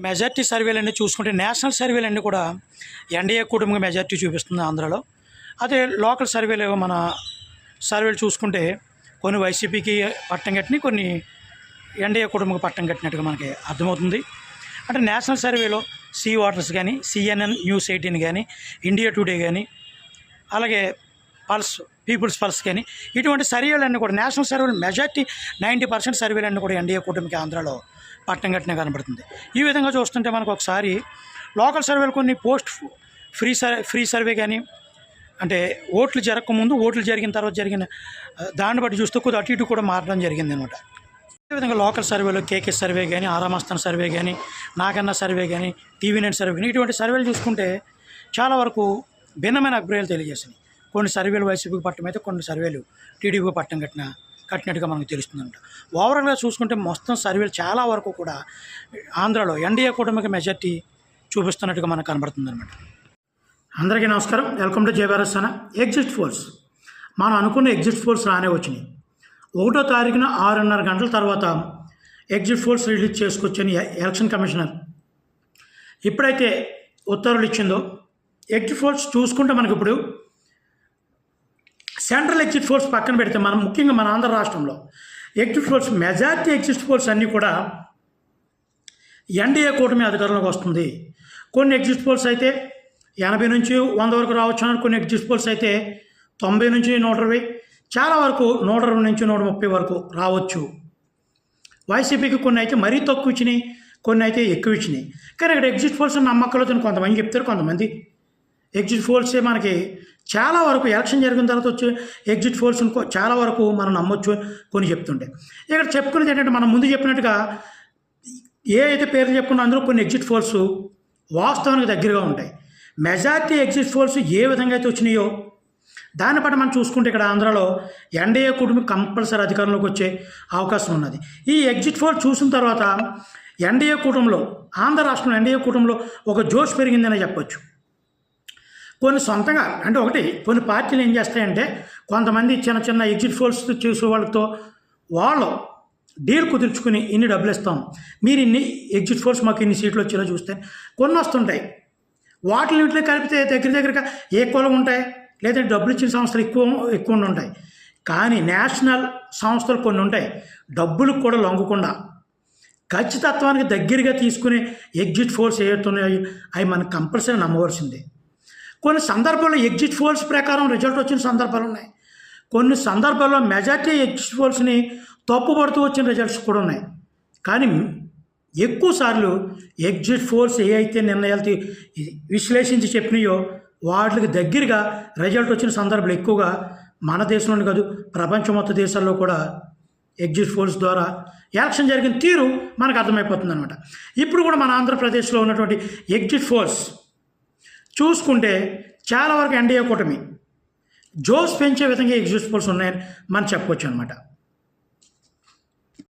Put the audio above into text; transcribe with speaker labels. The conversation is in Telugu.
Speaker 1: మెజార్టీ సర్వేలన్నీ చూసుకుంటే నేషనల్ సర్వేలన్నీ కూడా ఎన్డీఏ కూటమికి మెజార్టీ చూపిస్తుంది ఆంధ్రాలో. అదే లోకల్ సర్వేలు మన సర్వేలు చూసుకుంటే కొన్ని వైసీపీకి పట్టం కట్టిన కొన్ని ఎన్డీఏ కూటమికి పట్టం కట్టినట్టుగా మనకి అర్థమవుతుంది. అంటే నేషనల్ సర్వేలో సీ వాటర్స్ కానీ సిఎన్ఎన్ న్యూస్ ఎయిటీన్ కానీ ఇండియా టుడే కానీ అలాగే పల్స్ పీపుల్స్ పల్స్ కానీ ఇటువంటి సర్వేలన్నీ కూడా నేషనల్ సర్వేలు మెజార్టీ నైంటీ పర్సెంట్ సర్వేలన్నీ కూడా ఎన్డీఏ కూటమికి ఆంధ్రాలో పట్టం కట్టిన కనబడుతుంది. ఈ విధంగా చూస్తుంటే మనకు ఒకసారి లోకల్ సర్వేలు కొన్ని post pre sir pre survey కానీ అంటే ఓట్లు జరగకముందు ఓట్లు జరిగిన తర్వాత జరిగిన దాన్ని బట్టి చూస్తే కొద్దిగా అటు ఇటు కూడా మారడం జరిగింది అనమాట అదేవిధంగా లోకల్ సర్వేలో కేకే సర్వే కానీ ఆరామస్థాన్ సర్వే కానీ నాగన్న సర్వే కానీ టీవీ నైన్ సర్వే కానీ ఇటువంటి సర్వేలు చూసుకుంటే చాలా వరకు భిన్నమైన అభిప్రాయాలు తెలియజేసింది. కొన్ని సర్వేలు వైసీపీకి పట్టడం అయితే కొన్ని సర్వేలు టీడీపీకి పట్టం కట్టిన కట్టినట్టుగా మనకు తెలుస్తుందంట. ఓవరాల్గా చూసుకుంటే మొత్తం సర్వేలు చాలా వరకు కూడా ఆంధ్రాలో ఎన్డీఏ కూటమికి మెజార్టీ చూపిస్తున్నట్టుగా మనకు కనబడుతుందన్నమాట. అందరికీ నమస్కారం. Welcome to Jayabharat exit polls మనం అనుకున్న ఎగ్జిట్ ఫోర్స్ రానే వచ్చినాయి. ఒకటో తారీఖున ఆరున్నర గంటల తర్వాత ఎగ్జిట్ ఫోర్స్ రిలీజ్ చేసుకొచ్చని ఎలక్షన్ కమిషనర్ ఎప్పుడైతే ఉత్తర్వులు ఇచ్చిందో. ఎగ్జిట్ ఫోర్స్ చూసుకుంటే మనకి ఇప్పుడు సెంట్రల్ ఎగ్జిట్ పోల్స్ పక్కన పెడితే మనం ముఖ్యంగా మన ఆంధ్ర రాష్ట్రంలో exit polls majority exit polls అన్నీ కూడా ఎన్డీఏ కూటమి అధికారంలోకి వస్తుంది. కొన్ని ఎగ్జిట్ పోల్స్ అయితే ఎనభై నుంచి వంద వరకు రావచ్చు అన్నారు. కొన్ని ఎగ్జిట్ పోల్స్ అయితే తొంభై నుంచి నూట ఇరవై చాలా వరకు నూట ఇరవై నుంచి నూట ముప్పై వరకు రావచ్చు. వైసీపీకి కొన్ని అయితే మరీ తక్కువ ఇచ్చినాయి కొన్ని అయితే ఎక్కువ ఇచ్చినాయి. కానీ ఇక్కడ ఎగ్జిట్ పోల్స్ నమ్మకాలతో కొంతమంది చెప్తారు కొంతమంది ఎగ్జిట్ పోల్సే మనకి చాలా వరకు ఎలక్షన్ జరిగిన తర్వాత వచ్చి ఎగ్జిట్ పోల్స్ చాలా వరకు మనం నమ్మొచ్చు కొన్ని చెప్తుంటే. ఇక్కడ చెప్పుకునేది ఏంటంటే మనం ముందు చెప్పినట్టుగా ఏ అయితే పేర్లు చెప్పుకున్నా అందులో కొన్ని ఎగ్జిట్ పోల్స్ వాస్తవానికి దగ్గరగా ఉంటాయి. మెజార్టీ ఎగ్జిట్ పోల్స్ ఏ విధంగా అయితే వచ్చినాయో దాన్ని బట్టి మనం చూసుకుంటే ఇక్కడ ఆంధ్రాలో ఎన్డీఏ కూటమి కంపల్సరీ అధికారంలోకి వచ్చే అవకాశం ఉన్నది. ఈ ఎగ్జిట్ పోల్ చూసిన తర్వాత ఎన్డీఏ కూటమిలో ఆంధ్ర రాష్ట్రంలో ఎన్డీఏ కూటమిలో ఒక జోష్ పెరిగిందని చెప్పొచ్చు. కొన్ని సొంతంగా అంటే ఒకటి కొన్ని పార్టీలు ఏం చేస్తాయంటే కొంతమంది చిన్న చిన్న ఎగ్జిట్ పోల్స్ చూసే వాళ్ళతో వాళ్ళు డీల్ కుదుర్చుకుని ఇన్ని డబ్బులు ఇస్తాం. మీరు ఇన్ని ఎగ్జిట్ పోల్స్ మాకు ఇన్ని సీట్లు వచ్చేలా చూస్తే కొన్ని వస్తుంటాయి. వాటిని వీటిని కలిపితే దగ్గర దగ్గరగా ఎక్కువలు ఉంటాయి లేదంటే డబ్బులు ఇచ్చిన సంస్థలు ఎక్కువ ఎక్కువ ఉంటాయి. కానీ నేషనల్ సంస్థలు కొన్ని ఉంటాయి డబ్బులకు కూడా లొంగకుండా. ఖచ్చితత్వానికి దగ్గరగా తీసుకునే ఎగ్జిట్ ఫోర్స్ ఏవైతున్నాయో అవి మనం కంపల్సరీ నమ్మవలసిందే. కొన్ని సందర్భాల్లో ఎగ్జిట్ పోల్స్ ప్రకారం రిజల్ట్ వచ్చిన సందర్భాలు ఉన్నాయి. కొన్ని సందర్భాల్లో మెజార్టీ ఎగ్జిట్ పోల్స్ని తప్పుపడుతూ వచ్చిన రిజల్ట్స్ కూడా ఉన్నాయి. కానీ ఎక్కువ సార్లు ఎగ్జిట్ పోల్స్ ఏ అయితే నిర్ణయాలు తీ- విశ్లేషించి చెప్పినాయో వాటికి దగ్గరగా రిజల్ట్ వచ్చిన సందర్భాలు ఎక్కువగా మన దేశంలోనే కాదు ప్రపంచం మొత్తం దేశాల్లో కూడా ఎగ్జిట్ పోల్స్ ద్వారా ఎలక్షన్ జరిగిన తీరు మనకు అర్థమైపోతుంది అనమాట ఇప్పుడు కూడా మన ఆంధ్రప్రదేశ్లో ఉన్నటువంటి ఎగ్జిట్ పోల్స్ చూసుకుంటే చాలా వరకు ఎన్డీఏ కూటమి. జోస్ పెంచే విధంగా ఎగ్జిట్ పోల్స్ ఉన్నాయని మనం చెప్పవచ్చు అనమాట